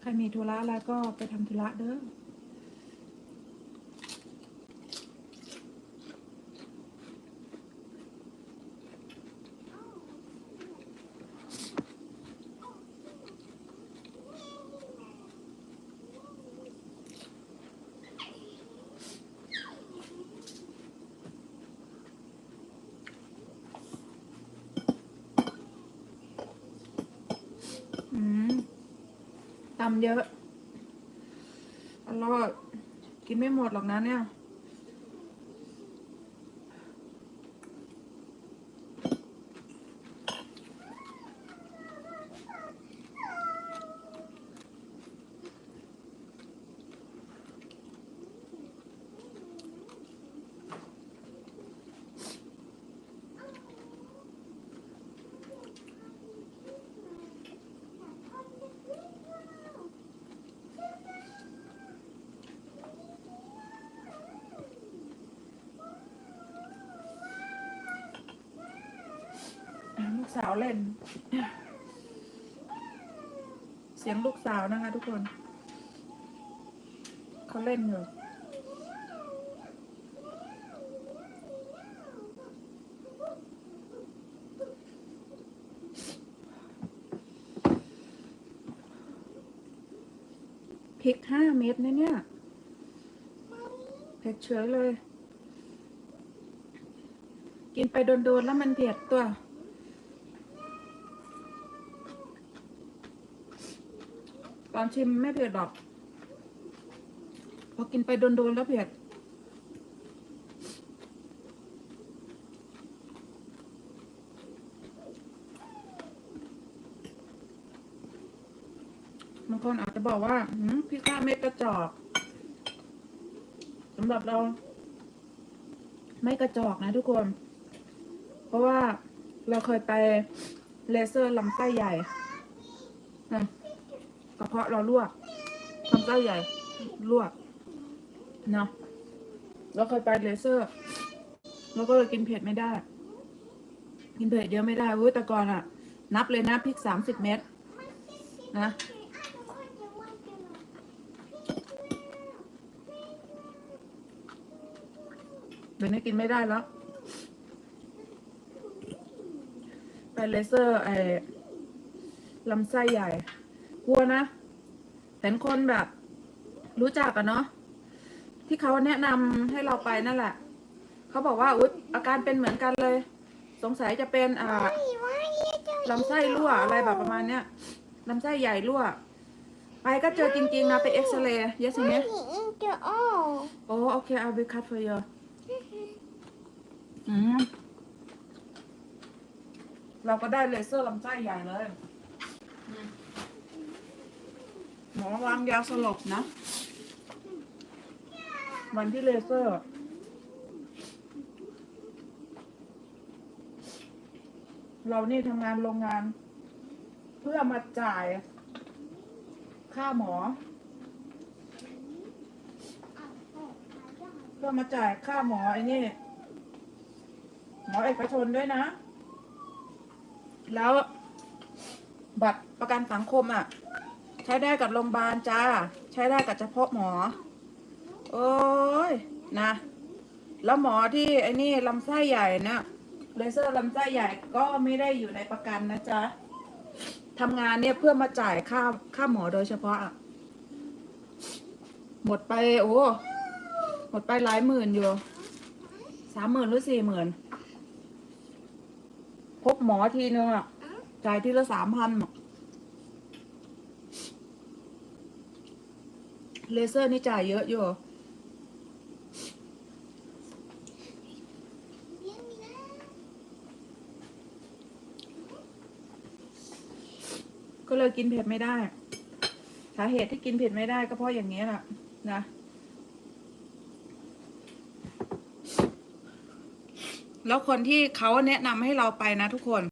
ใครมีธุระแล้วก็ไปทำธุระเด้อม ตำเยอะ อร่อย กินไม่หมดหรอกนะเนี่ย สาวเล่น เสียงลูกสาวนะคะ ทุกคน เขาเล่นอยู่พริกห้าเม็ดนะเนี่ยเผ็ดเฉยเลย กินไปโดนๆแล้วมันเผ็ดตัว ตอนชิมไม่เผ็ดหรอก พอกินไปโดนๆแล้วเผ็ดบางคนอาจจะบอกว่าพริกห้าเม็ดกระจอกสำหรับเรา ไม่กระจอกนะทุกคน เพราะว่าเราเคยไปเลเซอร์ลำไส้ใหญ่นะ กระเพาะเราลวกลำไส้ใหญ่ลวกเนาะเราเคยไปเลเซอร์เราก็เลยกินเผ็ดไม่ได้ กินเผ็ดเยอะไม่ได้เว้ยแต่ก่อนอะนับเลยนะพริกสามสิบเม็ดนะเดี๋ยวนี้กินไม่ได้แล้ว ไปเลเซอร์ไอ้ลำไส้ใหญ่ ลัวนะเห็นคนแบบ รู้จักกันเนาะที่เขาแนะนำให้เราไปนั่นแหละ เขาบอกว่าอุ๊ยอาการเป็นเหมือนกันเลย สงสัยจะเป็นอ่าลำไส้รั่วอะไรแบบประมาณเนี้ยลำไส้ใหญ่รั่ว ไปก็เจอจริงๆนะไปเอ็กซเรย์ yes ไหม into all. โอ้โอเค I'll be cut for you อืมเราก็ได้เลเซอร์ลำไส้ใหญ่เลยอืม หมอวางยาสลบนะ วันที่เลเซอร์ เรานี่ทำงานโรงงาน เพื่อมาจ่ายค่าหมอ เพื่อมาจ่ายค่าหมอไอ้นี่ หมอเอกชนด้วยนะ แล้วบัตรประกันสังคมอะ ใช้ได้กับโรงพยาบาลจ้า ใช้ได้กับเฉพาะหมอ โอ้ยนะ แล้วหมอที่ไอ้นี่ลำไส้ใหญ่นะเลเซอร์ลำไส้ใหญ่ก็ไม่ได้อยู่ในประกันนะจ๊ะทำงานเนี่ยเพื่อมาจ่ายค่าค่าหมอโดยเฉพาะอะหมดไปโอ้หมดไปหลายหมื่นอยู่สามหมื่นหรือสี่หมื่นพบหมอทีนึงอะจ่ายทีละสามพัน เลเซอร์นี่จ่ายเยอะอยู่ก็เลยกินเผ็ดไม่ได้ สาเหตุที่กินเผ็ดไม่ได้ก็เพราะอย่างนี้แหละนะ แล้วคนที่เขาแนะนำให้เราไปนะทุกคน